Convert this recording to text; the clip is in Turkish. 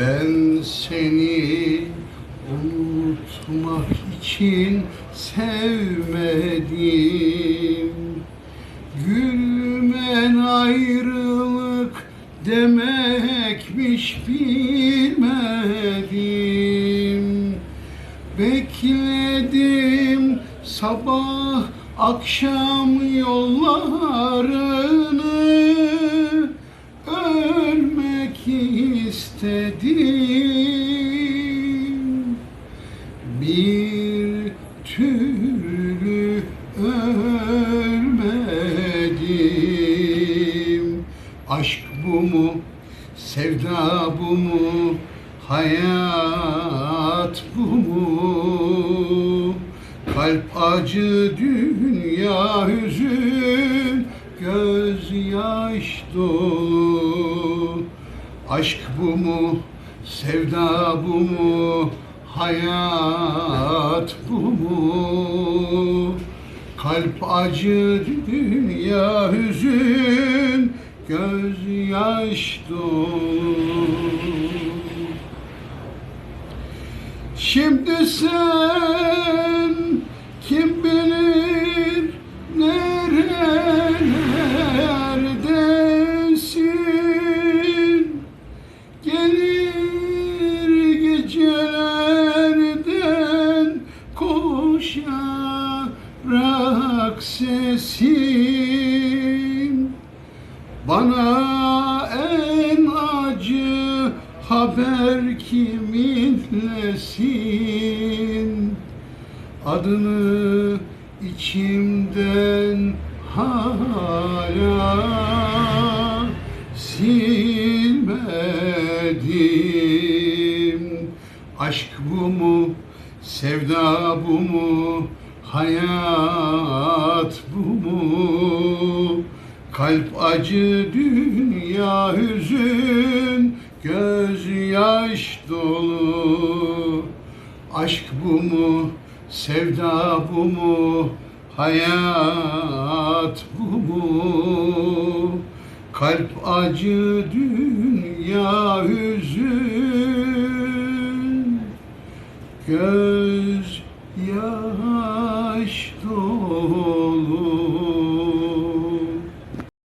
Ben seni unutmak için sevmedim. Gülmen ayrılık demekmiş bilmedim. Bekledim sabah akşam yollarını istedim Bir türlü ölmedim Aşk bu mu, sevda bu mu, hayat bu mu? Kalp acı, dünya hüzün, gözyaş dolu. Aşk bu mu, sevda bu mu, hayat bu mu? Kalp acı, dünya hüzün, gözyaş dolu. Şimdi sen kim bilir nerelerdesin koşarak sesin bana en acı haber kiminlesin Adını içimden hala silmedim. Aşk bu mu, sevda bu mu, hayat bu mu? Kalp acı, dünya hüzün, gözyaş dolu. Aşk bu mu, sevda bu mu, hayat bu mu? Kalp acı, dünya hüzün, göz aşk olur.